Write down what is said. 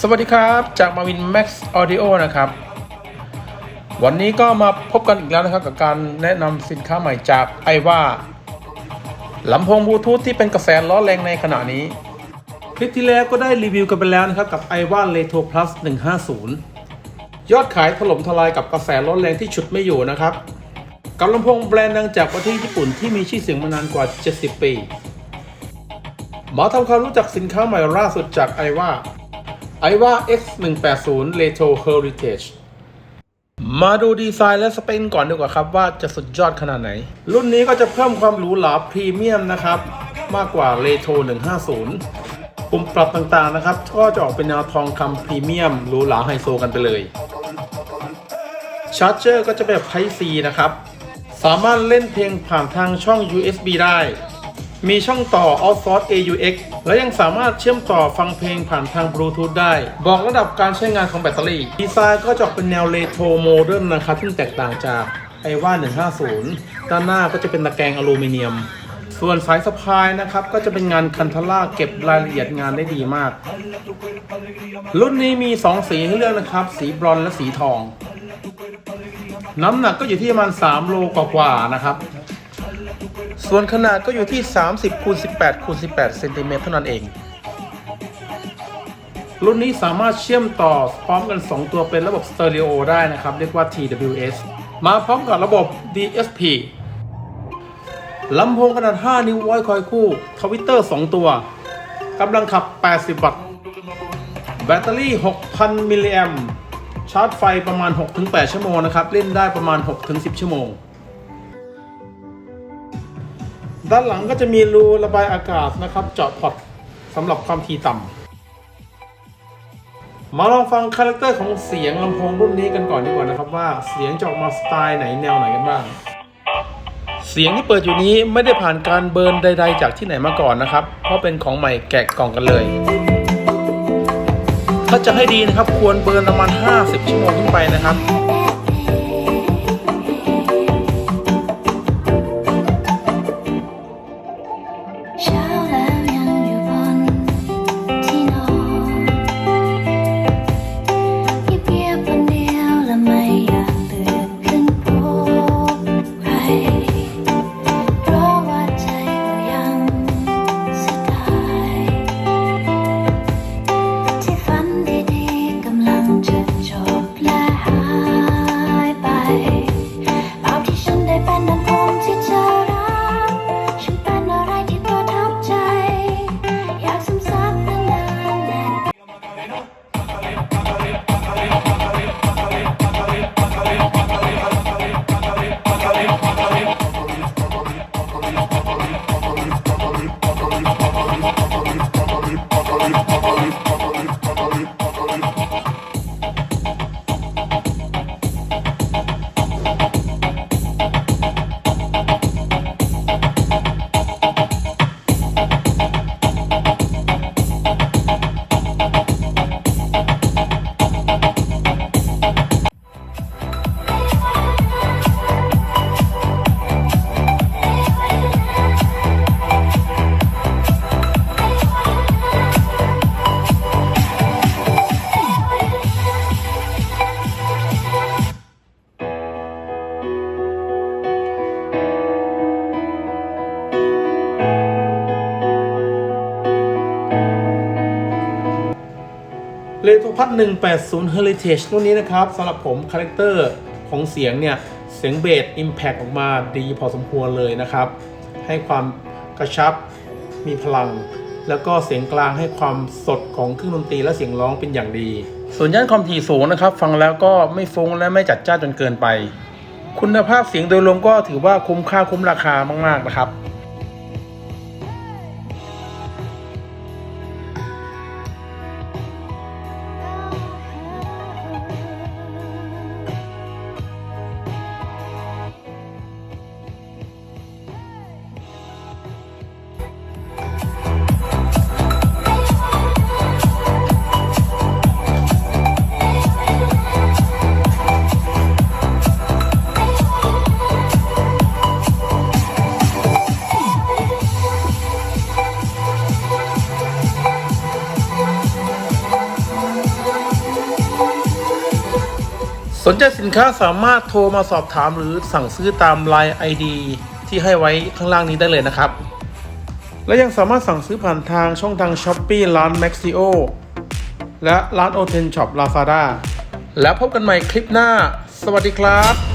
สวัสดีครับจากมาวิน Max Audio นะครับ วันนี้ก็มาพบกันอีกแล้วนะครับกับการแนะนำสินค้าใหม่จากไอว่าลำโพงบลูทูธที่เป็นกระแสล้อแรงในขณะนี้ คลิปที่แล้วก็ได้รีวิวกันไปแล้วนะครับกับไอว่า Retro Plus 150 ยอดขายถล่มทลายกับกระแสล้อแรงที่ฉุดไม่อยู่นะครับ กับลำโพงแบรนด์ดังจากประเทศญี่ปุ่นที่มีชื่อเสียงมานานกว่า 70 ปี มาทำความรู้จักสินค้าใหม่ล่าสุดจากไอว่าไอว่า X180 Retro Heritage มาดูดีไซน์และสเปคก่อนดีกว่าครับว่าจะสุดยอดขนาดไหน รุ่นนี้ก็จะเพิ่มความหรูหราพรีเมียมนะครับ มากกว่า Retro 150 ปุ่มปรับต่างๆนะครับ ก็จะออกเป็นแนวทองคำพรีเมียมหรูหราไฮโซกันไปเลยชาร์จเจอร์ก็จะแบบ Type C นะครับ สามารถเล่นเพลงผ่านทางช่อง USB ได้ มีช่องต่อ Outsource AUX และยังสามารถเชื่อมต่อฟังเพลงผ่านทางบลูทูธได้ บอกระดับการใช้งานของแบตเตอรี่ ดีไซน์ก็จะเป็นแนวเรโทรโมเดิร์นนะครับที่แตกต่างจากไอว่า 150 ด้านหน้าก็จะเป็นตะแกรงอลูมิเนียม ส่วนสายสะพายนะครับก็จะเป็นงานคันทล่าเก็บรายละเอียดงานได้ดีมาก รุ่นนี้มี 2 สีให้เลือกนะครับ สีบรอนซ์และสีทอง น้ำหนักก็อยู่ที่ประมาณ 3 โลกว่าๆนะครับ ส่วนขนาดก็อยู่ที่ 30คูณ18คูณ18เซนติเมตรเท่านั้นเอง รุ่นนี้สามารถเชื่อมต่อพร้อมกัน 2 ตัวเป็นระบบสเตอริโอได้นะครับ เรียกว่า TWS มาพร้อมกับระบบ DSP ลำโพงขนาด 5 นิ้วไว้คอยคู่ ทวิตเตอร์ 2 ตัว กำลังขับ 80 วัตต์ แบตเตอรี่ 6,000 มิลลิแอมชาร์จไฟประมาณ 6-8 ชั่วโมงนะครับ เล่นได้ประมาณ 6-10 ชั่วโมง ด้านหลังก็จะมีรูระบายอากาศนะครับ เจาะพอร์ตสำหรับความถี่ต่ำมาลองฟังคาแรคเตอร์ของเสียงลำโพงรุ่นนี้กันก่อนดีกว่านะครับว่าเสียงจะออกมาสไตล์ไหนแนวไหนกันบ้าง เสียงที่เปิดอยู่นี้ไม่ได้ผ่านการเบิร์นใด ๆ จากที่ไหนมาก่อนนะครับ เพราะเป็นของใหม่แกะกล่องกันเลย ถ้าจะให้ดีนะครับควรเบิร์นประมาณ 50 ชั่วโมงขึ้นไปนะครับ เลโทพัท180 Heritage รุ่นนี้นะครับสำหรับผมคาแรคเตอร์ของเสียงเนี่ย เสียงเบส Impact ออกมาดีพอสมควรเลยนะครับ ให้ความกระชับมีพลัง แล้วก็เสียงกลางให้ความสดของเครื่องดนตรีและเสียงร้องเป็นอย่างดี ส่วนย่านความถี่สูงนะครับ ฟังแล้วก็ไม่ฟุ้งและไม่จัดจ้านจนเกินไป คุณภาพเสียงโดยรวมก็ถือว่าคุ้มค่าคุ้มราคามากๆนะครับ สนใจสินค้าสามารถโทรมาสอบถามหรือสั่งซื้อตาม Line ID ที่ให้ไว้ข้างล่างนี้ได้เลยนะครับ และยังสามารถสั่งซื้อผ่านทางช่องทาง s h อ p e e ร้าน Maxio และร้าน o t e n Shop Lazada แล้วพบกันใหม่คลิปหน้า สวัสดีครับ